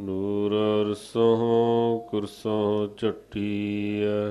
ਨੂਰ ਅਰਸੋਂ ਕੁਰਸੋਂ ਚਟੀਐ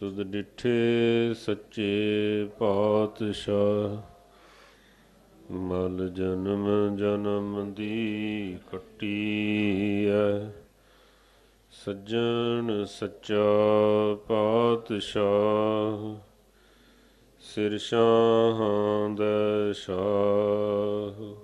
ਤੁਧ ਡਿਠੇ ਸੱਚੇ ਪਾਤਸ਼ਾਹ, ਮਲ ਜਨਮ ਜਨਮ ਦੀ ਕੱਟੀਐ। ਸੱਜਣ ਸੱਚਾ ਪਾਤਸ਼ਾਹ, ਸਿਰ ਸ਼ਾਹਾਂ ਦਾ ਸ਼ਾਹ।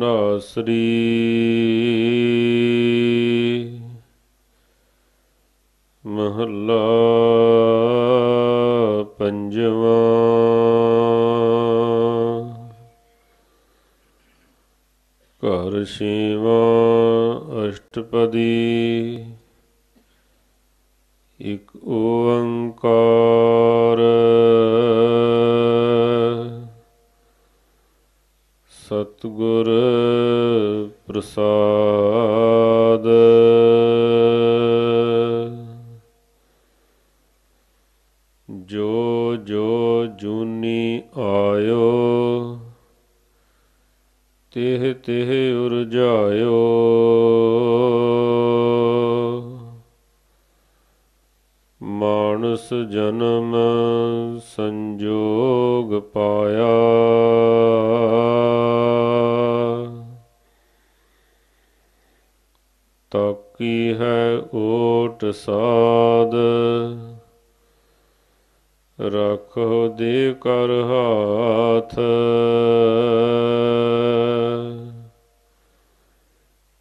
ਤਨਾਸਰੀ ਮਹੱਲਾ ਪੰਜਵਾਂ। ਘਰ ਛੇਵਾਂ ਅਸ਼ਟਪਦੀ। ਇਕ ਓੰਕਾਰ। ਸਤਿਗੁਰ ਪ੍ਰਸਾਦ। ਜੋ ਜੋ ਜੂਨੀ ਆਇਓ ਤਿਹ ਤਿਹ ਉਰਜਾਇਓ। ਮਾਨਸ ਜਨਮ ਸੰਜੋਗ ਪਾਇਆ। ਤਾਕੀ ਹੈ ਓਟ ਸਾਧ। ਰੱਖੋ ਦੇ ਕਰ ਹਾਥ।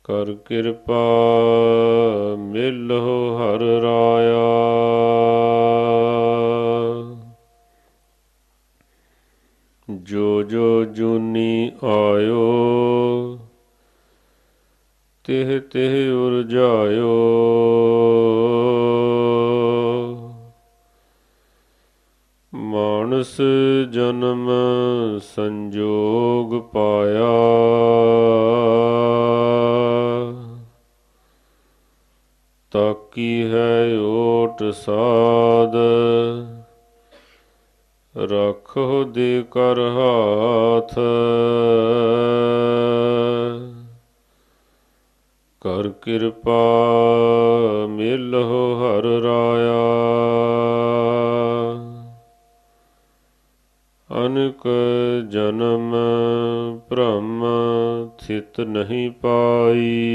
ਕਰ ਕਿਰਪਾ ਮਿਲੋ ਹਰ ਰਾਇਆ। ਜੋ ਜੋ ਕੀ ਹੈ ਓਟ ਸਾਧ? ਰੱਖੋ ਦੇ ਕਰ ਹਾਥ। ਕਰ ਕਿਰਪਾ ਮਿਲੋ ਹਰ ਰਾਇਆ। ਅਨਕ ਜਨਮ ਭ੍ਰਮ ਥਿਤ ਨਹੀਂ ਪਾਈ।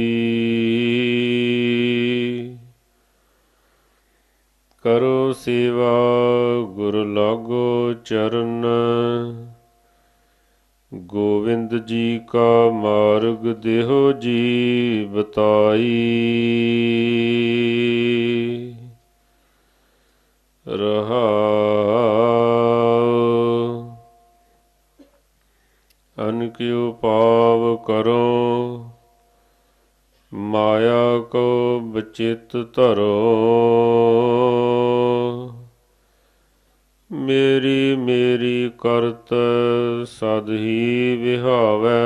ਕਰੋ ਸੇਵਾ, ਗੁਰ ਲਾਗੋ ਚਰਨ। ਗੋਵਿੰਦ ਜੀ ਕਾ ਮਾਰਗ ਦੇਹੋ ਜੀ ਬਤਾਈ। ਰਹਾਉ ਅਨਕਿਉ ਪਾਵ ਕਰੋ, ਮਾਇਆ ਕੋ ਬਚਿਤ ਧਰੋ। ਮੇਰੀ ਮੇਰੀ ਕਰਤ ਸਦ ਹੀ ਵਿਹਾਵੈ।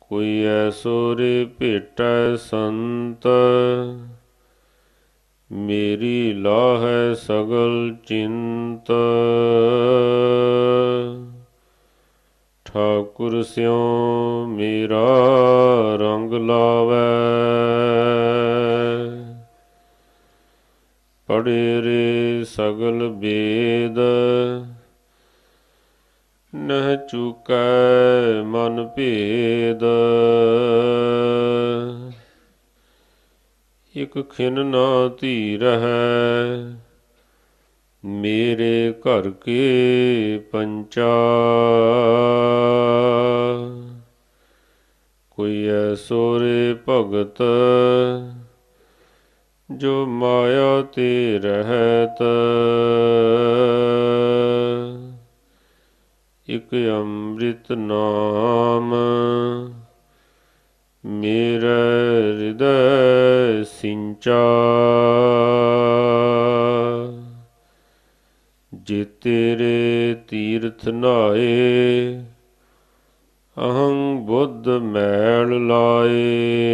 ਕੋਈ ਐਸੋ ਰੇ ਭੇਟੈ ਸੰਤ, ਮੇਰੀ ਲਾਹੈ ਸਗਲ ਚਿੰਤ। ਠਾਕੁਰ ਸਿਉ ਮੇਰਾ ਸਗਲ ਬੇਦ ਨਹ ਚੁਕੈ ਮਨ ਭੇਦ। ਇਕ ਖਿਨ ਨਾ ਧੀ ਮੇਰੇ ਘਰ ਕੇ ਪੰਚਾ। ਕੋਈ ਐਸੋ ਰੇ ਭਗਤ ਜੋ ਮਾਇਆ ਤੇ ਰਹਿਤ। ਇਕ ਅੰਮ੍ਰਿਤ ਨਾਮ ਮੇਰਾ ਹਿਰਦੈ ਸਿੰਚਾ। ਜੇ ਤੇਰੇ ਤੀਰਥ ਨਾਏ ਅਹੰ ਬੁੱਧ ਮੈਲ ਲਾਏ।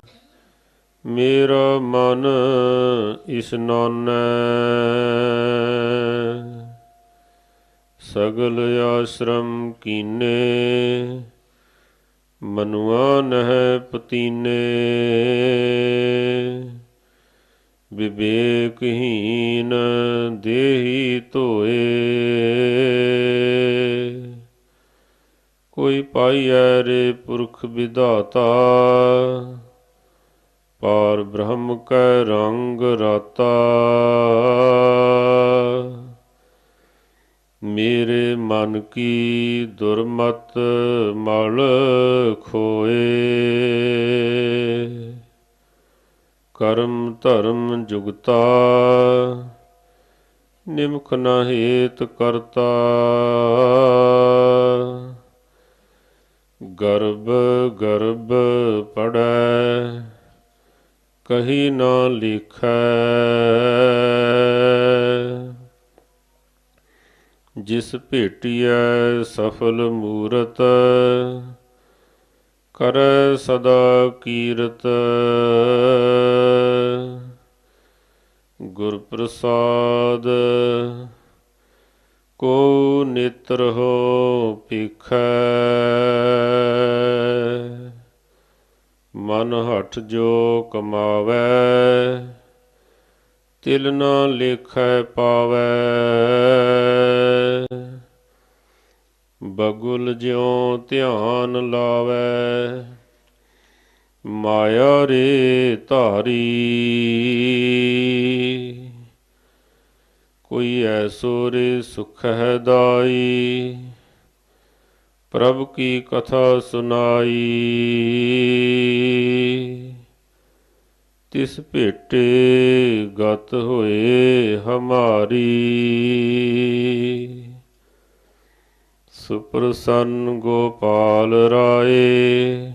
ਮੇਰਾ ਮਨ ਇਸਨਾਨੈ ਸਗਲ ਆਸ਼ਰਮ ਕੀਨੇ, ਮਨੁਆ ਨਹਿ ਪਤੀਨੇ। ਵਿਵੇਕਹੀਨ ਦੇਹੀ ਧੋਏ। ਕੋਈ ਪਾਈਐ ਰੇ ਪੁਰਖ ਵਿਧਾਤਾ। ਪਰ ਬ੍ਰਹਮ ਕੈ ਰੰਗ ਰਤਾ। ਮੇਰੇ ਮਨ ਕੀ ਦੁਰਮਤ ਮਲ ਖੋਏ। ਕਰਮ ਧਰਮ ਜੁਗਤਾ, ਨਿਮਖ ਨ ਹੇਤ ਕਰਤਾ। ਗਰਬ ਗਰਬ ਪੜੈ ਕਹੀ ਨਾ ਲਿਖੈ। ਜਿਸ ਭੇਟੀਐ ਸਫਲ ਮੂਰਤ, ਕਰ ਸਦਾ ਕੀਰਤ। ਗੁਰ ਪ੍ਰਸਾਦ ਕੋ ਨੇਤਰ ਹੋ ਭਿਖੈ। ਮਨ ਹਠ ਜੋ ਕਮਾਵੈ, ਤਿਲ ਨਾ ਲੇਖੈ ਪਾਵੈ। ਬਗੁਲ ਜਿਉ ਧਿਆਨ ਲਾਵੈ, ਮਾਇਆ ਰੇ ਧਾਰੀ। ਕੋਈ ਐਸੋ ਰੇ ਸੁਖ ਹੈ ਦਾਈ ਪ੍ਰਭ ਕੀ ਕਥਾ ਸੁਨਾਈ? ਤਿਸ ਭੇਟੇ ਗਤ ਹੋਏ ਹਮਾਰੀ। ਸੁਪਰਸੰਨ ਗੋਪਾਲ ਰਾਏ,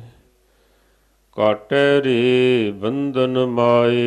ਕਾਟੈ ਰੇ ਬੰਧਨ ਮਾਏ।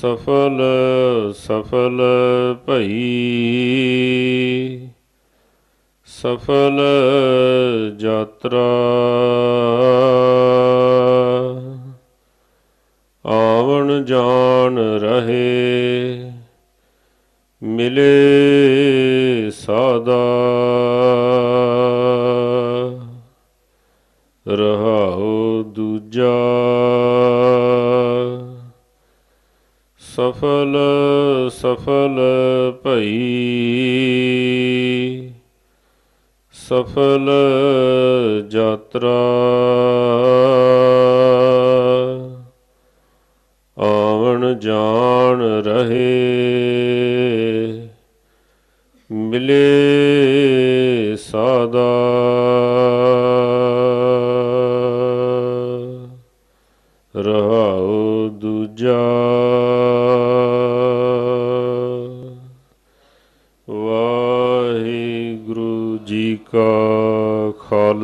ਸਫਲ ਸਫਲ ਭਈ। ਸਫਲ ਯਾਤਰਾ। ਆਵਣ ਜਾਣ ਰਹੇ ਮਿਲੇ ਸਾਦਾ। ਰਹਾਉ ਦੂਜਾ। ਸਫਲ ਸਫਲ ਭਈ। ਸਫਲ ਯਾਤਰਾ। ਆਵਣ ਜਾਣ ਰਹੇ। ਮਿਲੇ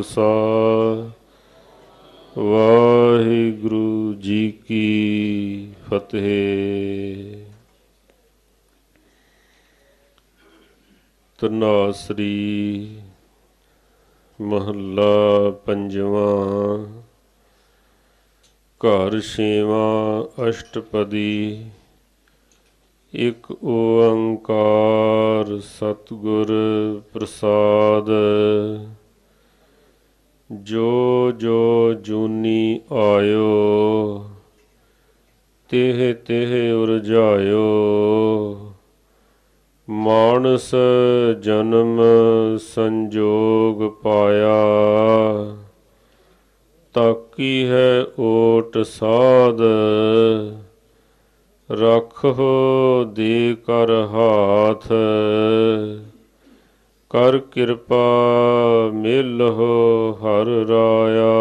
ਖਾਲਸਾ ਵਾਹਿਗੁਰੂ ਜੀ ਕੀ ਫਤਿਹ। ਤਨਾਸਰੀ ਮਹੱਲਾ ਪੰਜਵਾਂ। ਘਰ ਛੇਵਾਂ ਅਸ਼ਟਪਦੀ। ਇਕ ਓੰਕਾਰ ਸਤਿਗੁਰ ਪ੍ਰਸਾਦ। ਜੋ ਜੋ ਜੂਨੀ ਆਇਓ, ਤਿਹ ਤਿਹ ਉਰਜਾਇਓ। ਮਾਨਸ ਜਨਮ ਸੰਜੋਗ ਪਾਇਆ, ਤਾਕੀ ਹੈ ਓਟ ਸਾਧ। ਰੱਖੋ ਦੇ ਕਰ ਹਾਥ ਕਰ ਕਿਰਪਾ ਮਿਲਹੁ ਹਰ ਰਾਇਆ।